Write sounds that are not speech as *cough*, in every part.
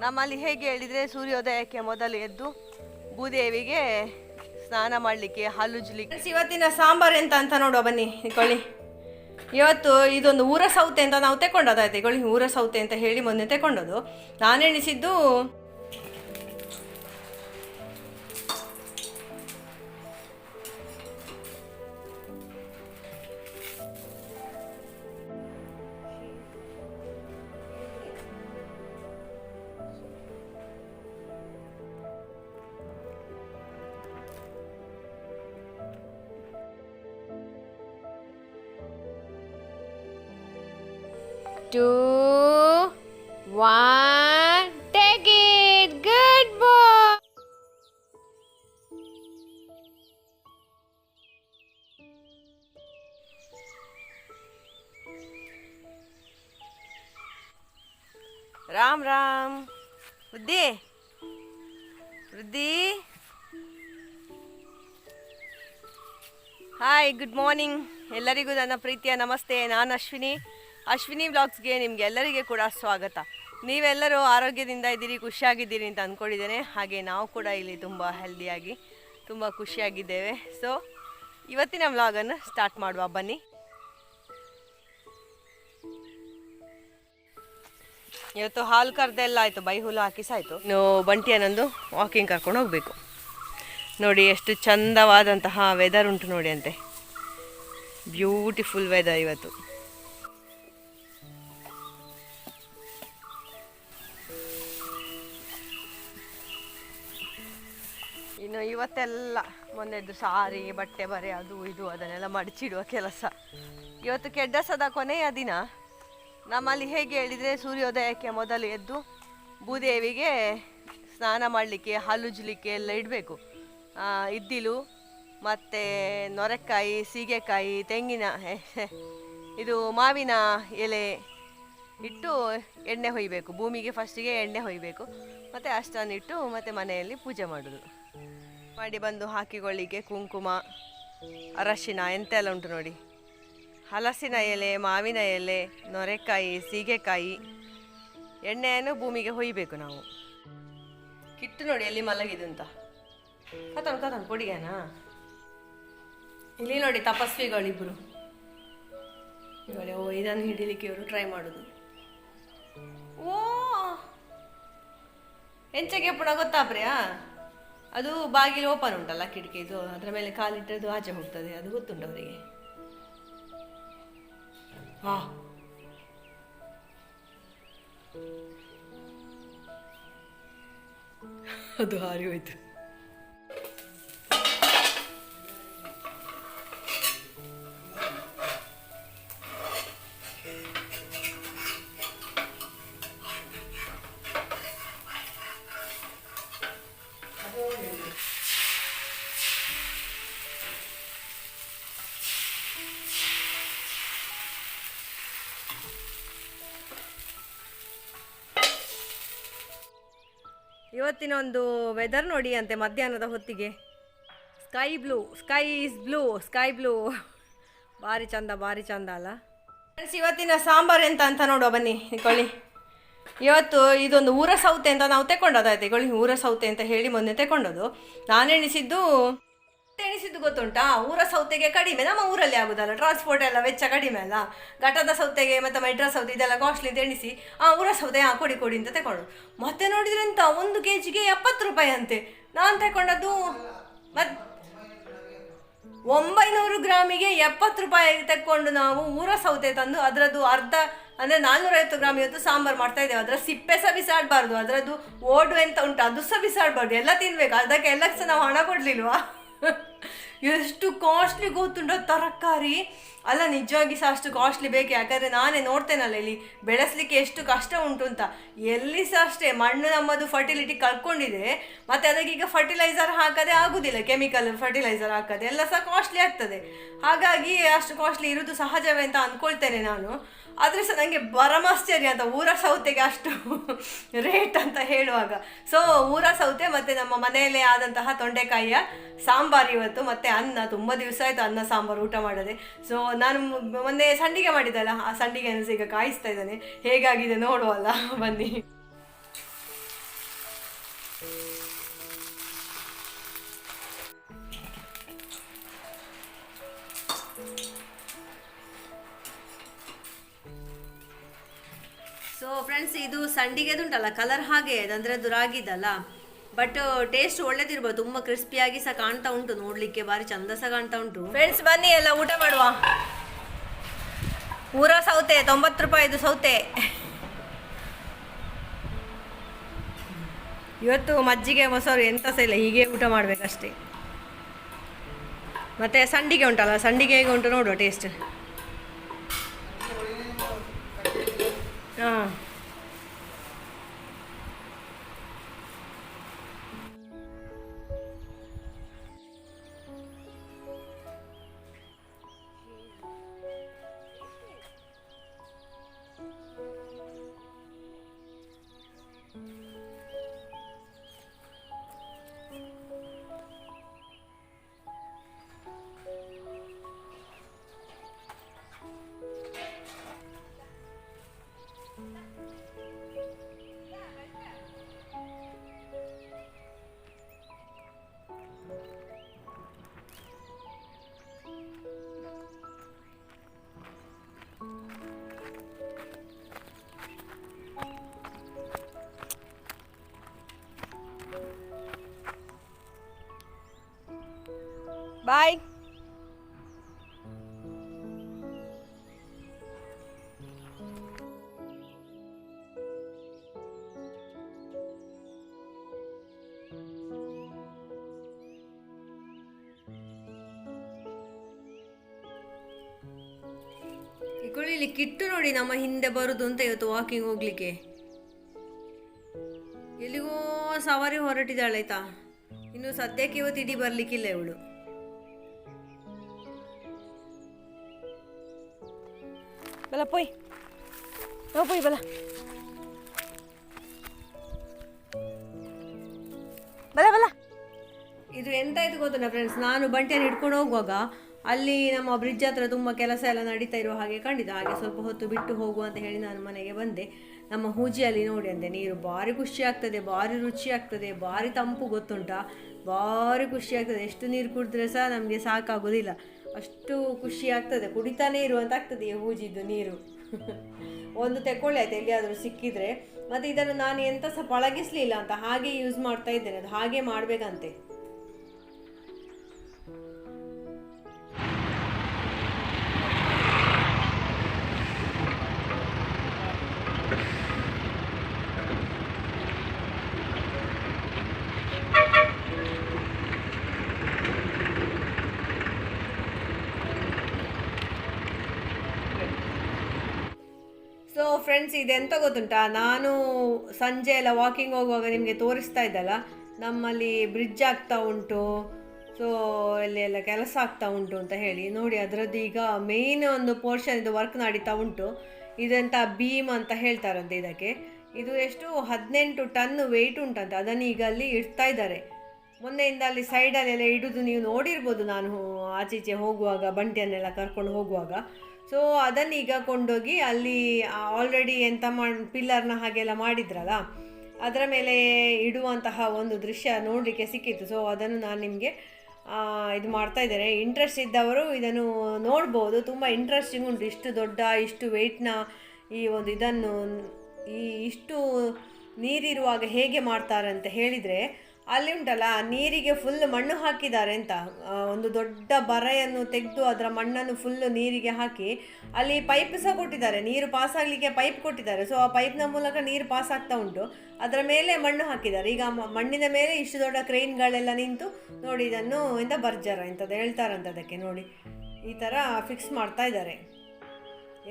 ನಮ್ಮಲ್ಲಿ ಹೇಗೆ ಹೇಳಿದರೆ ಸೂರ್ಯೋದಯಕ್ಕೆ ಮೊದಲು ಎದ್ದು ಭೂದೇವಿಗೆ ಸ್ನಾನ ಮಾಡಲಿಕ್ಕೆ ಹಲ್ಲುಜ್ಲಿಕ್ಕೆ ಇವತ್ತಿನ ಸಾಂಬಾರು ಎಂತ ಅಂತ ನೋಡುವ ಬನ್ನಿ, ಇಕೊಳ್ಳಿ. ಇವತ್ತು ಇದೊಂದು ಊರ ಸೌತೆ ಅಂತ ನಾವು ತೆಕೊಂಡೋದಾಯ್ತು ಇಕೊಳ್ಳಿ ಊರ ಸೌತೆ ಅಂತ ಹೇಳಿ ಮೊನ್ನೆ ತೆಕೊಂಡೋದು ನಾನು ಎಣಿಸಿದ್ದು two, one, take it. Good boy. Ram Ram ವೃದ್ಧಿ ವೃದ್ಧಿ ಹಾಯ್ ಗುಡ್ ಮಾರ್ನಿಂಗ್ ಎಲ್ಲರಿಗೂ ನನ್ನ ಪ್ರೀತಿಯ ನಮಸ್ತೆ ನಾನು ಅಶ್ವಿನಿ ಅಶ್ವಿನಿ ಬ್ಲಾಗ್ಸ್ಗೆ ನಿಮ್ಗೆ ಎಲ್ಲರಿಗೆ ಕೂಡ ಸ್ವಾಗತ. ನೀವೆಲ್ಲರೂ ಆರೋಗ್ಯದಿಂದ ಇದ್ದೀರಿ, ಖುಷಿಯಾಗಿದ್ದೀರಿ ಅಂತ ಅಂದ್ಕೊಂಡಿದ್ದೇನೆ ಹಾಗೆ ನಾವು ಕೂಡ ಇಲ್ಲಿ ತುಂಬ ಹೆಲ್ದಿಯಾಗಿ ತುಂಬ ಖುಷಿಯಾಗಿದ್ದೇವೆ. ಸೊ ಇವತ್ತಿನ ವ್ಲಾಗನ್ನು ಸ್ಟಾರ್ಟ್ ಮಾಡುವ. ಬನ್ನಿ. ಇವತ್ತು ಹಾಲು ಕರೆದೆಲ್ಲ ಆಯಿತು. ಬೈ ಹುಲ್ಲು ಹಾಕಿ ಸಾಯ್ತು. ಇನ್ನು ಬಂಟಿಯನ್ನೊಂದು ವಾಕಿಂಗ್ ಕರ್ಕೊಂಡು ಹೋಗಬೇಕು. ನೋಡಿ, ಎಷ್ಟು ಚಂದವಾದಂತಹ ವೆದರ್ ಉಂಟು ನೋಡಿ ಅಂತೆ. ಬ್ಯೂಟಿಫುಲ್ ವೆದರ್ ಇವತ್ತು. ಇನ್ನು ಇವತ್ತೆಲ್ಲ ಮೊನ್ನೆದ್ದು ಸಾರಿ, ಬಟ್ಟೆ ಬರೆ, ಅದು ಇದು, ಅದನ್ನೆಲ್ಲ ಮಡಚಿಡುವ ಕೆಲಸ. ಇವತ್ತು ಕೆಡ್ಡಸದ ಕೊನೆಯ ದಿನ. ನಮ್ಮಲ್ಲಿ ಹೇಗೆ ಹೇಳಿದರೆ ಸೂರ್ಯೋದಯಕ್ಕೆ ಮೊದಲು ಎದ್ದು ಭೂದೇವಿಗೆ ಸ್ನಾನ ಮಾಡಲಿಕ್ಕೆ ಹಲ್ಲುಜ್ಲಿಕ್ಕೆ ಎಲ್ಲ ಇಡಬೇಕು. ಇದ್ದಿಲು, ಮತ್ತು ನೊರೆಕಾಯಿ, ಸೀಗೆಕಾಯಿ, ತೆಂಗಿನ ಇದು ಮಾವಿನ ಎಲೆ ಇಟ್ಟು ಎಣ್ಣೆ ಹೊಯ್ಬೇಕು. ಭೂಮಿಗೆ ಫಸ್ಟಿಗೆ ಎಣ್ಣೆ ಹೊಯ್ಬೇಕು. ಮತ್ತು ಅಷ್ಟನ್ನಿಟ್ಟು ಮತ್ತು ಮನೆಯಲ್ಲಿ ಪೂಜೆ ಮಾಡೋದು. ಮಾಡಿ ಬಂದು ಹಾಕಿಕೊಳ್ಳಿಕ್ಕೆ ಕುಂಕುಮ, ಅರಶಿನ ಎಂತೆಲ್ಲ ಉಂಟು ನೋಡಿ. ಹಲಸಿನ ಎಲೆ, ಮಾವಿನ ಎಲೆ, ನೊರೆಕಾಯಿ, ಸೀಗೆಕಾಯಿ, ಎಣ್ಣೆಯನ್ನು ಭೂಮಿಗೆ ಹೊಯ್ಬೇಕು ನಾವು. ಕಿಟ್ಟು ನೋಡಿ ಎಲ್ಲಿ ಮಲಗಿದೆ ಅಂತ. ಕತನ್ ಕತನ್ ಕೊಡಿಗೇನಾ? ಇಲ್ಲಿ ನೋಡಿ ತಪಸ್ವಿಗಳಿಬ್ರು. ಓ, ಇದನ್ನು ಹಿಡಿಲಿಕ್ಕೆ ಇವರು ಟ್ರೈ ಮಾಡುದು. ಓ! ಎಂಚಗೆ ಪುಣ ಗೊತ್ತಾ ಪ್ರಿಯಾ? ಅದು ಬಾಗಿಲು ಓಪನ್ ಉಂಟಲ್ಲ ಕಿಟಕಿದು, ಅದರ ಮೇಲೆ ಕಾಲಿಟ್ಟದ್ದು ಆಚೆ ಹೋಗ್ತದೆ, ಅದು ಗೊತ್ತುಂಟು ಅವರಿಗೆ. ಹಾ. ಅದು ಹಾರಿ ಹೋಯ್ತು. ಇವತ್ತಿನ ಒಂದು ವೆದರ್ ನೋಡಿ ಅಂತೆ ಮಧ್ಯಾಹ್ನದ ಹೊತ್ತಿಗೆ. Sky blue sky is blue sky blue ಭಾರಿ ಚಂದ ಭಾರಿ ಚಂದ ಅಲ್ಲ? ಫ್ರೆಂಡ್ಸ್ ಇವತ್ತಿನ ಸಾಂಬಾರು ಎಂತ ಅಂತ ನೋಡುವ, ಬನ್ನಿ ಇಕೊಳ್ಳಿ ಇವತ್ತು ಇದೊಂದು ಊರ ಸೌತೆ ಅಂತ ನಾವು ತೆಕೊಂಡೋದಾಯ್ತು ಇಕೊಳ್ಳಿ ಊರ ಸೌತೆ ಅಂತ ಹೇಳಿ ಮೊನ್ನೆ ತೆಕೊಂಡದು ನಾನು ಎಣಿಸಿದ್ದು ಗೊತ್ತುಂಟಾ? ಊರ ಸೌತೆಗೆ ಕಡಿಮೆ. ನಮ್ಮ ಊರಲ್ಲಿ ಆಗುದಲ್ಲ. ಟ್ರಾನ್ಸ್ಪೋರ್ಟ್ ಎಲ್ಲ ವೆಚ್ಚ ಕಡಿಮೆ ಅಲ್ಲ. ಘಟದ ಸೌತೆಗೆ, ಮತ್ತು ಮೈಡ್ರಾ ಸೌತೆ, ಇದೆಲ್ಲ ಕಾಸ್ಟ್ಲಿ ತೆಣಿಸಿ ಎಣಿಸಿ ಆ ಊರ ಸೌತೆ ಹಾಂ ಕೊಡಿ ಕೊಡಿ ಅಂತ ತಗೊಂಡು ಮತ್ತೆ ನೋಡಿದ್ರೆ ಎಂತ? ಒಂದು ಕೆ ಜಿಗೆ ಎಪ್ಪತ್ತು ರೂಪಾಯಿ ಅಂತೆ. ನಾನು ತಗೊಂಡದ್ದು ಮತ್ ಒಂಬೈನೂರು ಗ್ರಾಮಿಗೆ ಎಪ್ಪತ್ತು ರೂಪಾಯಿ ತಕ್ಕೊಂಡು ನಾವು ಊರ ಸೌತೆ ತಂದು, ಅದರದ್ದು ಅರ್ಧ, ಅಂದರೆ ನಾನ್ನೂರೈವತ್ತು ಗ್ರಾಮ್ ಇವತ್ತು ಸಾಂಬಾರು ಮಾಡ್ತಾ ಇದ್ದೇವೆ. ಅದರ ಸಿಪ್ಪೆ ಸಹ ಬಿಸಾಡಬಾರ್ದು. ಅದರದ್ದು ಓಡು ಎಂತ ಉಂಟು, ಅದು ಸಹ ಬಿಸಾಡಬಾರ್ದು. ಎಲ್ಲ ತಿನ್ಬೇಕು. ಅದಕ್ಕೆ ಎಲ್ಲಕ್ಕೆ ಸಹ ನಾವು ಹಣ ಕೊಡಲಿಲ್ವಾ? *laughs* ಎಷ್ಟು ಕಾಸ್ಟ್ಲಿ ಗೊತ್ತುಂಟು ತರಕಾರಿ? ಅಲ್ಲ, ನಿಜವಾಗಿ ಸಹ ಅಷ್ಟು ಕಾಸ್ಟ್ಲಿ ಬೇಕು? ಯಾಕಂದರೆ ನಾನೇ ನೋಡ್ತೇನಲ್ಲ ಇಲ್ಲಿ. ಬೆಳೆಸಲಿಕ್ಕೆ ಎಷ್ಟು ಕಷ್ಟ ಉಂಟು ಅಂತ. ಎಲ್ಲಿ ಸಹ ಅಷ್ಟೇ, ಮಣ್ಣು ನಮ್ಮದು ಫರ್ಟಿಲಿಟಿ ಕಳ್ಕೊಂಡಿದೆ. ಮತ್ತು ಅದಕ್ಕೆ ಈಗ ಫರ್ಟಿಲೈಸರ್ ಹಾಕದೆ ಆಗುದಿಲ್ಲ ಕೆಮಿಕಲ್ ಫರ್ಟಿಲೈಸರ್ ಹಾಕದೆ. ಎಲ್ಲ ಸಹ ಕಾಸ್ಟ್ಲಿ ಆಗ್ತದೆ. ಹಾಗಾಗಿ ಅಷ್ಟು ಕಾಸ್ಟ್ಲಿ ಇರೋದು ಸಹಜವೇ ಅಂತ ಅಂದ್ಕೊಳ್ತೇನೆ ನಾನು. ಆದರೆ ಸಹ ನನಗೆ ಬರಮಾಶ್ಚರ್ಯ ಅಂತ, ಊರ ಸೌತೆಗೆ ಅಷ್ಟು *laughs* ರೇಟ್ ಅಂತ ಹೇಳುವಾಗ. ಸೊ ಊರ ಸೌತೆ ಮತ್ತು ನಮ್ಮ ಮನೆಯಲ್ಲೇ ಆದಂತಹ ತೊಂಡೆಕಾಯಿಯ ಸಾಂಬಾರು ಇವತ್ತು. ಮತ್ತು ಅನ್ನ, ತುಂಬ ದಿವಸ ಆಯಿತು ಅನ್ನ, ಸಾಂಬಾರು ಊಟ ಮಾಡದೆ. ಸೊ ನಾನು ಮೊನ್ನೆ ಸಂಡಿಗೆ ಮಾಡಿದ್ದಲ್ಲ, ಆ ಸಂಡಿಗೆಯನ್ನು ಸಹ ಈಗ ಕಾಯಿಸ್ತಾ ಇದ್ದಾನೆ. ಹೇಗಾಗಿದೆ ನೋಡುವಲ್ಲ, ಬನ್ನಿ. ಸೊ ಫ್ರೆಂಡ್ಸ್ ಇದು ಸಂಡಿಗೆದುಂಟಲ್ಲ ಕಲರ್ ಹಾಗೆ ಅಂದರೆ ಅದು ಬಟ್ ಟೇಸ್ಟ್ ಒಳ್ಳೇದಿರ್ಬೋದು. ತುಂಬಾ ಕ್ರಿಸ್ಪಿಯಾಗಿ ಸಹ ಕಾಣ್ತಾ ಉಂಟು ನೋಡ್ಲಿಕ್ಕೆ. ಬಾರಿ ಚಂದ ಸಹ ಕಾಣ್ತಾ ಉಂಟು. ಫ್ರೆಂಡ್ಸ್ ಬನ್ನಿ, ಎಲ್ಲ ಊಟ ಮಾಡುವ. ಊರ ಸೌತೆ, ತೊಂಬತ್ತು ರೂಪಾಯಿದು ಸೌತೆ. ಇವತ್ತು ಮಜ್ಜಿಗೆ, ಮೊಸರು, ಎಂತ ಸಹ ಇಲ್ಲ. ಹೀಗೆ ಊಟ ಮಾಡ್ಬೇಕಷ್ಟೇ. ಮತ್ತೆ ಸಂಡಿಗೆ ಉಂಟಲ್ಲ, ಸಂಡಿಗೆ ಹೇಗೆ ಉಂಟು ನೋಡುವ ಟೇಸ್ಟ್ ಹಾಂ. ಇಲ್ಲಿ ಕಿಟ್ಟು ನೋಡಿ ನಮ್ಮ ಹಿಂದೆ ಬರುದು ಅಂತ ಇವತ್ತು ವಾಕಿಂಗ್ ಹೋಗ್ಲಿಕ್ಕೆ. ಎಲ್ಲಿಗೋ ಸವಾರಿ ಹೊರಟಿದ್ದಾಳೆ ಆಯ್ತಾ? ಇನ್ನು ಸದ್ಯಕ್ಕೆ ಇವತ್ತು ಇಡೀ ಬರ್ಲಿಕ್ಕಿಲ್ಲ ಇವಳು. ಬಲ ಪೋಯ್. ಪೋಯ್ ಬಲ. ಬಲ ಇದು ಎಂತ ಆಯ್ತು ಗೊತ್ತಲ್ಲ ಫ್ರೆಂಡ್ಸ್ ನಾನು ಬಂಟಿಯನ್ನು ಹಿಡ್ಕೊಂಡು ಹೋಗುವಾಗ ಅಲ್ಲಿ ನಮ್ಮ ಬ್ರಿಡ್ಜ್ ಹತ್ರ ತುಂಬ ಕೆಲಸ ಎಲ್ಲ ನಡೀತಾ ಇರೋ ಹಾಗೆ ಕಂಡಿದ್ದ. ಹಾಗೆ ಸ್ವಲ್ಪ ಹೊತ್ತು ಬಿಟ್ಟು ಹೋಗು ಅಂತ ಹೇಳಿ ನಾನು ಮನೆಗೆ ಬಂದೆ. ನಮ್ಮ ಹೂಜಿಯಲ್ಲಿ ನೋಡಿ ಅಂದೆ ನೀರು ಭಾರಿ ಖುಷಿ ಆಗ್ತದೆ, ಭಾರಿ ರುಚಿ ಆಗ್ತದೆ, ಭಾರಿ ತಂಪು ಗೊತ್ತುಂಟಾ? ಭಾರಿ ಖುಷಿ ಆಗ್ತದೆ. ಎಷ್ಟು ನೀರು ಕುಡಿದ್ರೆ ಸಹ ನಮಗೆ ಸಾಕಾಗೋದಿಲ್ಲ. ಅಷ್ಟು ಖುಷಿ ಆಗ್ತದೆ. ಕುಡಿತಾನೇ ಇರುವಂತ ಆಗ್ತದೆ ಈ ಹೂಜಿದ್ದು ನೀರು. *laughs* ಒಂದು ತೆಕ್ಕೊಳ್ಳಿ ಆಯ್ತು, ಎಲ್ಲಿಯಾದರೂ ಸಿಕ್ಕಿದ್ರೆ. ಮತ್ತು ಇದನ್ನು ನಾನು ಎಂತ ಸಹ ಪಳಗಿಸ್ಲಿಲ್ಲ ಅಂತ ಹಾಗೆ ಯೂಸ್ ಮಾಡ್ತಾ ಇದ್ದೇನೆ. ಅದು ಹಾಗೆ ಮಾಡಬೇಕಂತೆ. ಸೊ ಇದೆ ಅಂತ ಗೊತ್ತುಂಟಾ? ನಾನು ಸಂಜೆ ಎಲ್ಲ ವಾಕಿಂಗ್ ಹೋಗುವಾಗ ನಿಮಗೆ ತೋರಿಸ್ತಾ ಇದ್ದಲ್ಲ, ನಮ್ಮಲ್ಲಿ ಬ್ರಿಡ್ಜ್ ಆಗ್ತಾ ಉಂಟು ಸೊ ಇಲ್ಲಿ ಎಲ್ಲ ಕೆಲಸ ಆಗ್ತಾ ಉಂಟು ಅಂತ ಹೇಳಿ. ನೋಡಿ, ಅದರದ್ದು ಈಗ ಮೇಯ್ನ್ ಒಂದು ಪೋರ್ಷನ್ ಇದು ವರ್ಕ್ ನಡೀತಾ ಉಂಟು. ಇದೆಂತ ಬೀಮ್ ಅಂತ ಹೇಳ್ತಾರಂತೆ ಇದಕ್ಕೆ. ಇದು ಎಷ್ಟು ಹದಿನೆಂಟು ಟನ್ ವೆಯ್ಟ್ ಉಂಟಂತೆ. ಅದನ್ನು ಈಗ ಅಲ್ಲಿ ಇಡ್ತಾ ಇದ್ದಾರೆ. ಮೊನ್ನೆಯಿಂದ ಅಲ್ಲಿ ಸೈಡಲ್ಲೆಲ್ಲ ಇಡುದು ನೀವು ನೋಡಿರ್ಬೋದು ನಾನು ಆಚೀಚೆ ಹೋಗುವಾಗ, ಬಂಟಿಯನ್ನೆಲ್ಲ ಕರ್ಕೊಂಡು ಹೋಗುವಾಗ. ಸೊ ಅದನ್ನು ಈಗ ಕೊಂಡೋಗಿ ಅಲ್ಲಿ ಆಲ್ರೆಡಿ ಎಂತ ಮಾಡಿ ಪಿಲ್ಲರ್ನ ಹಾಗೆಲ್ಲ ಮಾಡಿದ್ರಲ್ಲ, ಅದರ ಮೇಲೆ ಇಡುವಂತಹ ಒಂದು ದೃಶ್ಯ ನೋಡಲಿಕ್ಕೆ ಸಿಕ್ಕಿತ್ತು. ಸೊ ಅದನ್ನು ನಾನು ನಿಮಗೆ ಇದು ಮಾಡ್ತಾ ಇದ್ದೇನೆ. ಇಂಟ್ರೆಸ್ಟ್ ಇದ್ದವರು ಇದನ್ನು ನೋಡ್ಬೋದು. ತುಂಬ ಇಂಟ್ರೆಸ್ಟಿಂಗ್ ಉಂಟು. ಇಷ್ಟು ದೊಡ್ಡ, ಇಷ್ಟು ವೆಯ್ಟ್ನ ಈ ಒಂದು ಇದನ್ನು ಈ ಇಷ್ಟು ನೀರಿರುವಾಗ ಹೇಗೆ ಮಾಡ್ತಾರೆ ಅಂತ ಹೇಳಿದರೆ ಅಲ್ಲಿ ಉಂಟಲ್ಲ, ನೀರಿಗೆ ಫುಲ್ ಮಣ್ಣು ಹಾಕಿದ್ದಾರೆ ಅಂತ. ಒಂದು ದೊಡ್ಡ ಬರೆಯನ್ನು ತೆಗೆದು ಅದರ ಮಣ್ಣನ್ನು ಫುಲ್ಲು ನೀರಿಗೆ ಹಾಕಿ ಅಲ್ಲಿ ಪೈಪ್ ಸಹ ಕೊಟ್ಟಿದ್ದಾರೆ. ನೀರು ಪಾಸ್ ಆಗಲಿಕ್ಕೆ ಪೈಪ್ ಕೊಟ್ಟಿದ್ದಾರೆ. ಸೊ ಆ ಪೈಪ್ನ ಮೂಲಕ ನೀರು ಪಾಸ್ ಆಗ್ತಾ ಉಂಟು. ಅದರ ಮೇಲೆ ಮಣ್ಣು ಹಾಕಿದ್ದಾರೆ. ಈಗ ಮಣ್ಣಿನ ಮೇಲೆ ಇಷ್ಟು ದೊಡ್ಡ ಕ್ರೈನ್ಗಳೆಲ್ಲ ನಿಂತು ನೋಡಿ ಇದನ್ನು ಎಂತ ಬರ್ಜರ ಎಂಥದ್ದು ಹೇಳ್ತಾರಂತ ಅದಕ್ಕೆ ನೋಡಿ. ಈ ಥರ ಫಿಕ್ಸ್ ಮಾಡ್ತಾ ಇದ್ದಾರೆ.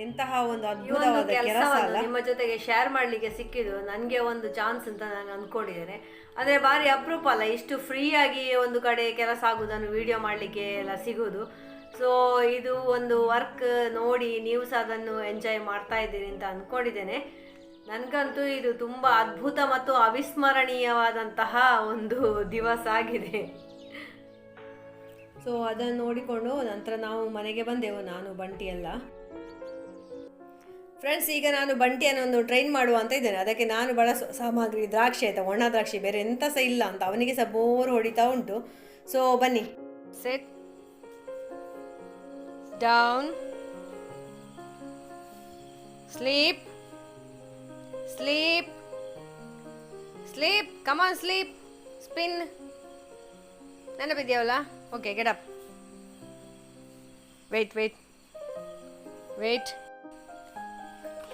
ಎಂತಹ ಒಂದು ಅದ್ಭುತವಾದ ಕೆಲಸ ನಿಮ್ಮ ಜೊತೆಗೆ ಶೇರ್ ಮಾಡಲಿಕ್ಕೆ ಸಿಕ್ಕಿದ್ದು ನನಗೆ ಒಂದು ಚಾನ್ಸ್ ಅಂತ ನಾನು ಅಂದ್ಕೊಂಡಿದ್ದೇನೆ ಅಂದರೆ ಭಾರಿ ಅಪರೂಪ ಅಲ್ಲ ಇಷ್ಟು ಫ್ರೀಯಾಗಿ ಒಂದು ಕಡೆ ಕೆಲಸ ಆಗೋದನ್ನು ವಿಡಿಯೋ ಮಾಡಲಿಕ್ಕೆ ಎಲ್ಲ ಸಿಗೋದು. ಸೊ ಇದು ಒಂದು ವರ್ಕ್ ನೋಡಿ ನೀವು ಸಹ ಅದನ್ನು ಎಂಜಾಯ್ ಮಾಡ್ತಾ ಇದ್ದೀರಿ ಅಂತ ಅಂದ್ಕೊಂಡಿದ್ದೇನೆ ನನಗಂತೂ ಇದು ತುಂಬ ಅದ್ಭುತ ಮತ್ತು ಅವಿಸ್ಮರಣೀಯವಾದಂತಹ ಒಂದು ದಿವಸ ಆಗಿದೆ. ಸೊ ಅದನ್ನು ನೋಡಿಕೊಂಡು ನಂತರ ನಾವು ಮನೆಗೆ ಬಂದೆವು ನಾನು ಬಂಟಿ ಎಲ್ಲ. ಫ್ರೆಂಡ್ಸ್ ಈಗ ನಾನು ಬಂಟಿಯನ್ನು ಒಂದು ಟ್ರೈನ್ ಮಾಡುವ ಅಂತ ಇದ್ದೇನೆ. ಅದಕ್ಕೆ ನಾನು ಬಳಸೋ ಸಾಮಗ್ರಿ, ದ್ರಾಕ್ಷಿ ಆಯಿತಾ, ಒಣ ದ್ರಾಕ್ಷಿ, ಬೇರೆ ಎಂತ ಸಹ ಇಲ್ಲ ಅಂತ. ಅವನಿಗೆ ಸಹ ಬೋರ್ ಹೊಡಿತಾ ಉಂಟು. ಸೊ ಬನ್ನಿ. Set down sleep sleep sleep come on sleep spin ನೆನಪಿದೆಯವಲ್ಲ okay get up wait wait wait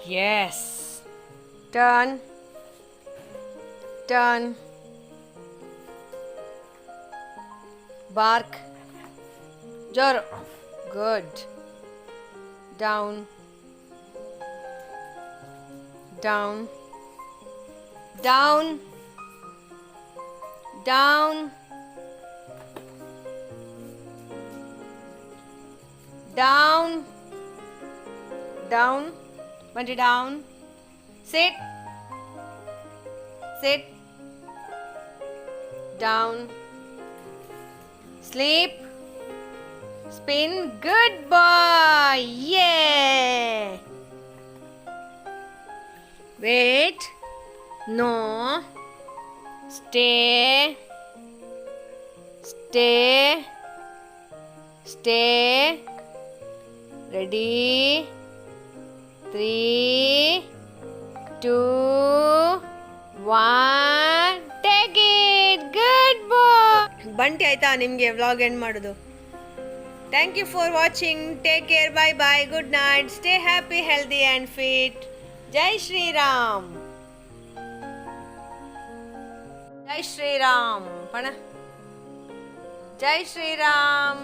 Yes. Done. Done. Bark. Jor. Good. Down. Down. Down. Down. Down. Down bunty down, sit, sit, down, sleep, spin, good boy, yeah. Wait. No. Stay. Stay. Stay. Ready. Three. Two. One. Take it. Good boy. Bunty ಆಯ್ತಾ ನಿಮಗೆ vlog end ಮಾಡೋದು thank you for watching take care bye bye good night stay happy healthy and fit ಜೈ ಶ್ರೀರಾಮ್ ಜೈ ಶ್ರೀರಾಮ್ ಪಣ ಜೈ ಶ್ರೀರಾಮ್